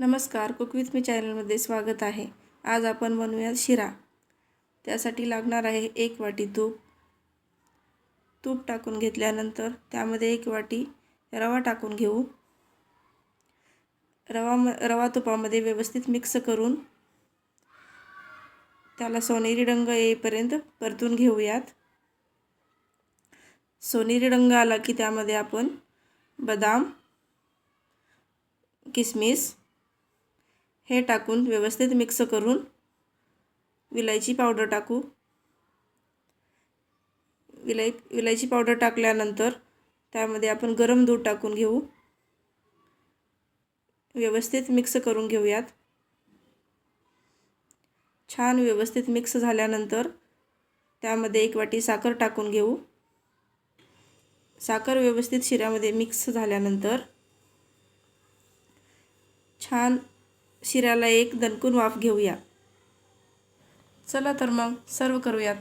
नमस्कार cook with me चॅनलमध्ये स्वागत आहे. आज आपण बनवूया शिरा. त्यासाठी लागणार आहे एक वाटी तूप. तूप टाकून घेतल्यानंतर त्यामध्ये एक वाटी रवा टाकून घेऊ. रवा म रवा तुपामध्ये व्यवस्थित मिक्स करून त्याला सोनेरी रंग येईपर्यंत परतून घेऊयात. सोनेरी रंग आला की त्यामध्ये आपण बदाम किसमिस हे टाकून व्यवस्थित मिक्स करून विलायची पावडर टाकू. विलाय विलायची पावडर टाकल्यानंतर त्यामध्ये आपण गरम दूध टाकून घेऊ. व्यवस्थित मिक्स करून घेऊयात. छान व्यवस्थित मिक्स झाल्यानंतर त्यामध्ये एक वाटी साखर टाकून घेऊ. साखर व्यवस्थित शिऱ्यामध्ये मिक्स झाल्यानंतर छान शिऱ्याला एक दणकून वाफ घेऊया. चला तर मग सर्व करूयात.